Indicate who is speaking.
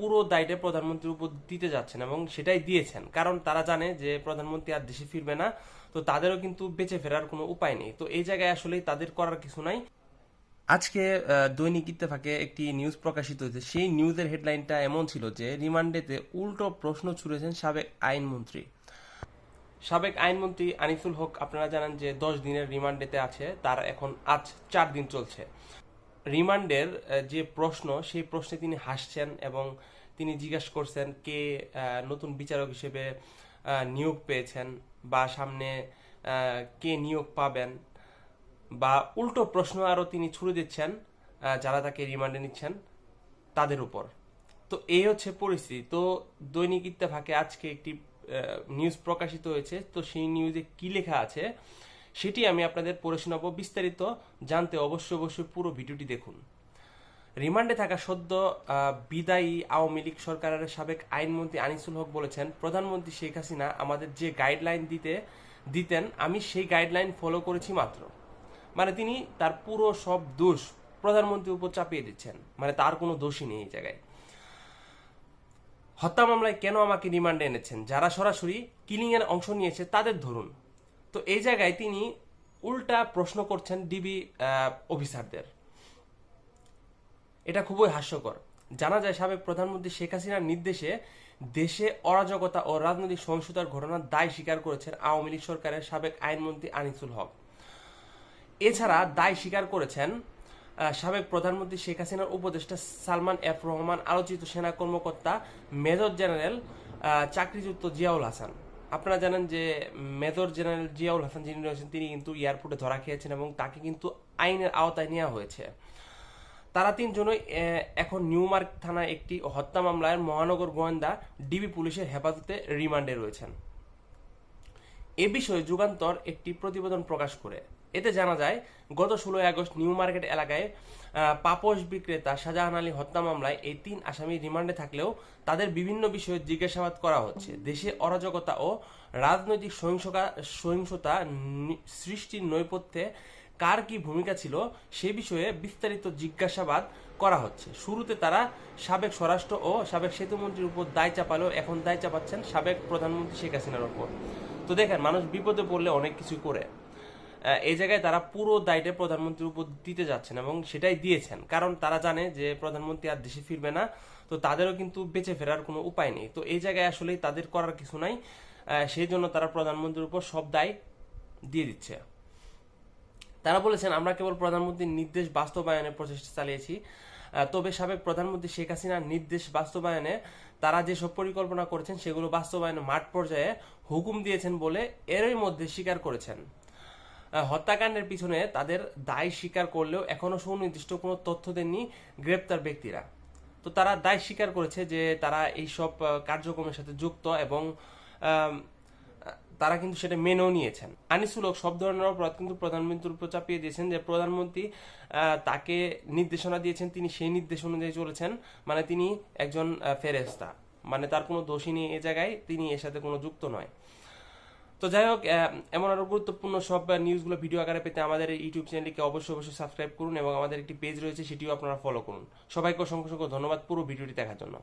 Speaker 1: পুরো দায়টা প্রধানমন্ত্রীর উপর দিতে যাচ্ছেন এবং সেটাই দিয়েছেন। কারণ তারা জানে যে প্রধানমন্ত্রী আর দেশে ফিরবে না, তো তাদেরও কিন্তু বেঁচে ফেরার কোনো উপায় নেই। তো এই জায়গায় আসলেই তাদের করার কিছু নাই। আজকে দৈনিক ইত্তেফাকে একটি নিউজ প্রকাশিত হয়েছে। সেই নিউজের হেডলাইনটা এমন ছিল যে, রিমান্ডেতে উল্টো প্রশ্ন ছুড়েছেন সাবেক আইনমন্ত্রী। সাবেক আইনমন্ত্রী আনিসুল হক, আপনারা জানেন যে দশ দিনের রিমান্ডেতে আছে, তার এখন আজ চার দিন চলছে। রিমান্ডের যে প্রশ্ন, সেই প্রশ্নে তিনি হাসছেন এবং তিনি জিজ্ঞাসা করছেন কে নতুন বিচারক হিসেবে নিয়োগ পেয়েছেন বা সামনে কে নিয়োগ পাবেন বা উল্টো প্রশ্ন আরও তিনি ছুড়ে দিচ্ছেন যারা তাকে রিমান্ডে নিচ্ছেন তাদের উপর। তো এই হচ্ছে পরিস্থিতি। তো দৈনিক ইত্তেফাকে আজকে একটি নিউজ প্রকাশিত হয়েছে। তো সেই নিউজে কি লেখা আছে? সেটি আমি আপনাদের পড়ে শোনাবো। বিস্তারিত জানতে অবশ্যই অবশ্যই পুরো ভিডিওটি দেখুন। রিমান্ডে থাকা সদ্য বিদায়ী আওয়ামী লীগ সরকারের সাবেক আইনমন্ত্রী আনিসুল হক বলেছেন, প্রধানমন্ত্রী শেখ হাসিনা আমাদের যে গাইডলাইন দিতে, দিতেন, আমি সেই গাইডলাইন ফলো করেছি মাত্র। মানে তিনি তার পুরো সব দোষ প্রধানমন্ত্রীর উপর চাপিয়ে দিচ্ছেন। মানে তার কোনো দোষই নেই এই জায়গায়। হত্যা মামলায় কেন আমাকে রিমান্ডে এনেছেন? যারা সরাসরি কিলিং এর অংশ নিয়েছে তাদের ধরুন। তো এই জায়গায় তিনি উল্টা প্রশ্ন করছেন ডিবি অফিসারদের। এটা খুবই হাস্যকর। জানা যায় সাবেক প্রধানমন্ত্রী শেখ হাসিনার নির্দেশে দেশে অরাজকতা ও রাজনৈতিক সহিংসতার ঘটনার দায় স্বীকার করেছেন আওয়ামী লীগ সরকারের সাবেক আইনমন্ত্রী আনিসুল হক। এছাড়া দায় স্বীকার করেছেন সাবেক প্রধানমন্ত্রী শেখ হাসিনার উপদেষ্টা সালমান এফ রহমান, আলোচিত সেনা কর্মকর্তা মেজর জেনারেল চাকরিযুক্ত জিয়াউল হাসান। আপনারা জানেন যে মেজর জেনারেল জিয়াউল হাসান যিনি রয়েছেন, তিনি কিন্তু এয়ারপোর্টে ধরা খেয়েছেন এবং তাকে কিন্তু আইনের আওতায় নেওয়া হয়েছে। তারা তিনজনই এখন নিউমার্ক থানায় একটি হত্যা মামলায় মহানগর গোয়েন্দা ডিবি পুলিশের হেফাজতে রিমান্ডে রয়েছেন। এ বিষয়ে যুগান্তর একটি প্রতিবেদন প্রকাশ করে। এতে জানা যায়, গত ষোলোই আগস্ট নিউ মার্কেট এলাকায় পাপোশ বিক্রেতা শাহজাহান আলী হত্যা মামলায় এই তিন আসামি রিমান্ডে থাকলেও তাদের বিভিন্ন বিষয়ে জিজ্ঞাসাবাদ করা হচ্ছে। দেশে অরাজকতা ও রাজনৈতিক সহিংসতা সহিংসতা সৃষ্টির নৈপথ্যে কার কি ভূমিকা ছিল সে বিষয়ে বিস্তারিত জিজ্ঞাসাবাদ করা হচ্ছে। শুরুতে তারা সাবেক স্বরাষ্ট্র ও সাবেক সেতুমন্ত্রীর উপর দায় চাপালেও এখন দায় চাপাচ্ছেন সাবেক প্রধানমন্ত্রী শেখ হাসিনার উপর। তো দেখেন, মানুষ বিপদে পড়লে অনেক কিছু করে। এই জায়গায় তারা পুরো দায়টা প্রধানমন্ত্রীর উপর দিতে যাচ্ছেন এবং সেটাই দিয়েছেন। কারণ তারা জানে যে প্রধানমন্ত্রী আর দেশে ফিরবে না, তো তাদেরও কিন্তু বেঁচে ফেরার কোনো উপায় নেই। তো এই জায়গায় আসলেই তাদের করার কিছু নাই। সেই জন্য তারা প্রধানমন্ত্রীর উপর সব দায় দিয়ে দিচ্ছে। তারা বলেছেন, আমরা কেবল প্রধানমন্ত্রীর নির্দেশ বাস্তবায়নের প্রচেষ্টা চালিয়েছি। তবে সাবেক প্রধানমন্ত্রী শেখ হাসিনার নির্দেশ বাস্তবায়নে তারা যেসব পরিকল্পনা করেছেন, সেগুলো বাস্তবায়নে মাঠ পর্যায়ে হুকুম দিয়েছেন বলে এরই মধ্যে স্বীকার করেছেন। হত্যাকাণ্ডের পিছনে তাদের দায় স্বীকার করলেও এখনও সুনির্দিষ্ট কোনো তথ্য দেননি গ্রেপ্তার ব্যক্তিরা। তো তারা দায় স্বীকার করেছে যে তারা এইসব কার্যক্রমের সাথে যুক্ত এবং তারা কিন্তু সেটা মেনেও নিয়েছেন। আনিসুল হক সব ধরনের অপরাধ কিন্তু প্রধানমন্ত্রীর উপর চাপিয়ে দিয়েছেন যে প্রধানমন্ত্রী তাকে নির্দেশনা দিয়েছেন তিনি সেই নির্দেশ অনুযায়ী চলেছেন। মানে তিনি একজন আহ, ফেরেশতা। মানে তার কোনো দোষী নেই এ জায়গায় তিনি এর সাথে কোনো যুক্ত নয়। তো যাই হোক এমন আরও গুরুত্বপূর্ণ সব নিউজগুলো ভিডিও আকারে পেতে আমাদের ইউটিউব চ্যানেলটিকে অবশ্যই অবশ্যই সাবস্ক্রাইব করুন এবং আমাদের একটি পেজ রয়েছে সেটিও আপনারা ফলো করুন। সবাইকে অসংখ্য অসংখ্য ধন্যবাদ পুরো ভিডিওটি দেখার জন্য।